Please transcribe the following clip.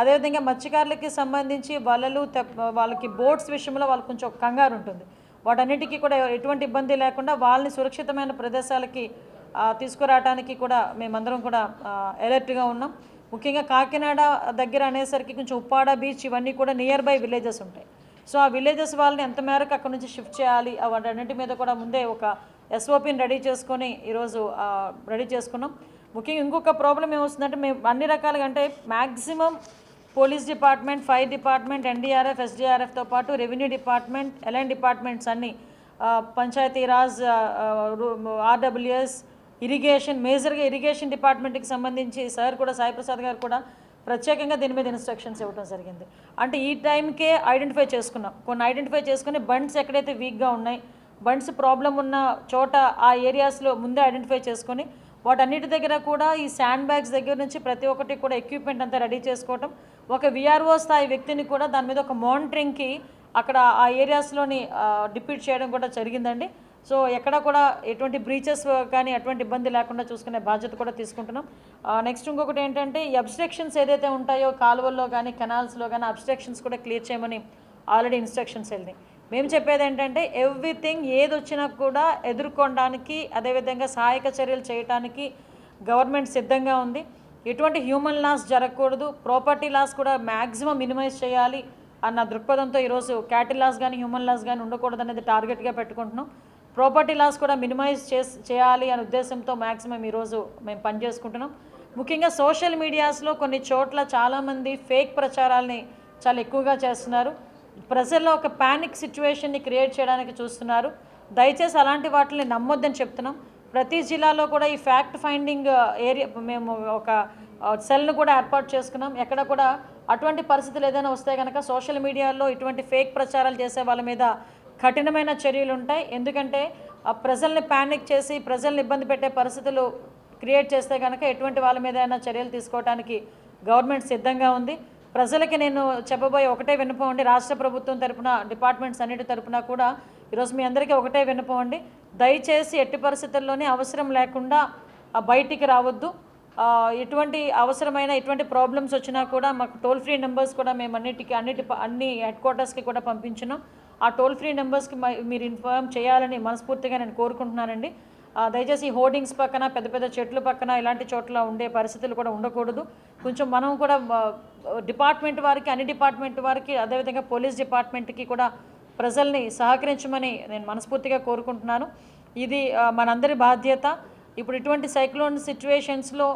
అదేవిధంగా మత్స్యకారులకి సంబంధించి వలలు వాళ్ళకి బోట్స్ విషయంలో వాళ్ళకి కొంచెం కంగారు ఉంటుంది. వాటన్నిటికీ కూడా ఎటువంటి ఇబ్బంది లేకుండా వాళ్ళని సురక్షితమైన ప్రదేశాలకి తీసుకురావడానికి కూడా మేమందరం కూడా అలర్ట్గా ఉన్నాం. ముఖ్యంగా కాకినాడ దగ్గర అనేసరికి కొంచెం ఉప్పాడ బీచ్ ఇవన్నీ కూడా నియర్ బై విలేజెస్ ఉంటాయి. సో ఆ విలేజెస్ వాళ్ళని ఎంత మేరకు అక్కడ నుంచి షిఫ్ట్ చేయాలి ఆ వాటన్నిటి మీద కూడా ముందే ఒక ఎస్ఓపిని రెడీ చేసుకొని ఈరోజు రెడీ చేసుకున్నాం. ముఖ్యంగా ఇంకొక ప్రాబ్లం ఏమొస్తుందంటే మేము అన్ని రకాలుగా అంటే maximum police department fire department NDRF ఎస్డీఆర్ఎఫ్తో పాటు రెవెన్యూ డిపార్ట్మెంట్ ఎల్ఎన్ డిపార్ట్మెంట్స్ అన్ని పంచాయతీరాజ్ ఆర్డబ్ల్యూఎస్ ఇరిగేషన్ మేజర్గా ఇరిగేషన్ డిపార్ట్మెంట్కి సంబంధించి సార్ కూడా సాయిప్రసాద్ గారు కూడా ప్రత్యేకంగా దీని మీద ఇన్స్ట్రక్షన్స్ ఇవ్వడం జరిగింది. అంటే ఈ టైంకే ఐడెంటిఫై చేసుకున్నాం. కొన్ని ఐడెంటిఫై చేసుకుని బండ్స్ ఎక్కడైతే వీక్గా ఉన్నాయి బండ్స్ ప్రాబ్లం ఉన్న చోట ఆ ఏరియాస్లో ముందే ఐడెంటిఫై చేసుకొని వాటన్నిటి దగ్గర కూడా ఈ శాండ్ బ్యాగ్స్ దగ్గర నుంచి ప్రతి ఒక్కటి కూడా ఎక్విప్మెంట్ అంతా రెడీ చేసుకోవటం. ఒక విఆర్ఓ స్థాయి వ్యక్తిని కూడా దాని మీద ఒక మానిటరింగ్కి అక్కడ ఆ ఏరియాస్లోని డిప్యూట్ చేయడం కూడా జరిగిందండి. సో ఎక్కడ కూడా ఎటువంటి బ్రీచెస్ కానీ ఎటువంటి ఇబ్బంది లేకుండా చూసుకునే బాధ్యత కూడా తీసుకుంటున్నాం. నెక్స్ట్ ఇంకొకటి ఏంటంటే ఈ అబ్స్ట్రక్షన్స్ ఏదైతే ఉంటాయో కాలువల్లో కానీ కెనాల్స్లో కానీ అబ్స్ట్రక్షన్స్ కూడా క్లియర్ చేయమని ఆల్రెడీ ఇన్స్ట్రక్షన్స్ వెళ్ళినాయి. మేము చెప్పేది ఏంటంటే ఎవ్రీథింగ్ ఏది వచ్చినా కూడా ఎదుర్కొనడానికి అదేవిధంగా సహాయక చర్యలు చేయడానికి గవర్నమెంట్ సిద్ధంగా ఉంది. ఎటువంటి హ్యూమన్ లాస్ జరగకూడదు. ప్రాపర్టీ లాస్ కూడా మ్యాక్సిమం మినిమైజ్ చేయాలి అన్న దృక్పథంతో ఈరోజు క్యాటిల్ లాస్ కానీ హ్యూమన్ లాస్ కానీ ఉండకూడదు అనేది టార్గెట్గా పెట్టుకుంటున్నాం. ప్రాపర్టీ లాస్ కూడా మినిమైజ్ చేయాలి అనే ఉద్దేశంతో మ్యాక్సిమం ఈరోజు మేము పనిచేసుకుంటున్నాం ముఖ్యంగా సోషల్ మీడియాస్లో కొన్ని చోట్ల చాలామంది ఫేక్ ప్రచారాల్ని చాలా ఎక్కువగా చేస్తున్నారు. ప్రజల్లో ఒక ప్యానిక్ సిచ్యువేషన్ని క్రియేట్ చేయడానికి చూస్తున్నారు. దయచేసి అలాంటి వాటిని నమ్మొద్దని చెప్తున్నాం. ప్రతి జిల్లాలో కూడా ఈ ఫ్యాక్ట్ ఫైండింగ్ ఏరియా మేము ఒక సెల్ను కూడా ఏర్పాటు చేసుకున్నాం. ఎక్కడ కూడా అటువంటి పరిస్థితులు ఏదైనా వస్తే కనుక సోషల్ మీడియాలో ఇటువంటి ఫేక్ ప్రచారాలు చేసే వాళ్ళ మీద కఠినమైన చర్యలు ఉంటాయి. ఎందుకంటే ఆ ప్రజల్ని ప్యానిక్ చేసి ప్రజల్ని ఇబ్బంది పెట్టే పరిస్థితులు క్రియేట్ చేస్తే కనుక ఎటువంటి వాళ్ళ మీద అయినా చర్యలు తీసుకోవడానికి గవర్నమెంట్ సిద్ధంగా ఉంది. ప్రజలకి నేను చెప్పబోయే ఒకటే విన్నపం అండి. రాష్ట్ర ప్రభుత్వం తరపున డిపార్ట్మెంట్స్ అన్నిటి తరపున కూడా ఈరోజు మీ అందరికీ ఒకటే విన్నపం అండి. దయచేసి ఎట్టి పరిస్థితుల్లోనే అవసరం లేకుండా బయటికి రావద్దు. ఎటువంటి అవసరమైన ఎటువంటి ప్రాబ్లమ్స్ వచ్చినా కూడా మాకు టోల్ ఫ్రీ నెంబర్స్ కూడా మేము అన్నిటికీ అన్నిటి అన్ని హెడ్ క్వార్టర్స్కి కూడా పంపించినాం. ఆ టోల్ ఫ్రీ నెంబర్స్కి మీరు ఇన్ఫార్మ్ చేయాలని మనస్ఫూర్తిగా నేను కోరుకుంటున్నానండి. దయచేసి హోర్డింగ్స్ పక్కన పెద్ద పెద్ద చెట్లు పక్కన ఇలాంటి చోట్ల ఉండే పరిస్థితులు కూడా ఉండకూడదు. కొంచెం మనం కూడా డిపార్ట్మెంట్ వారికి అన్ని డిపార్ట్మెంట్ వారికి అదేవిధంగా పోలీస్ డిపార్ట్మెంట్కి కూడా ప్రజల్ని సహకరించమని నేను మనస్ఫూర్తిగా కోరుకుంటున్నాను. ఇది మనందరి బాధ్యత. ఇప్పుడు ఇటువంటి సైక్లోన్ సిచ్యువేషన్స్లో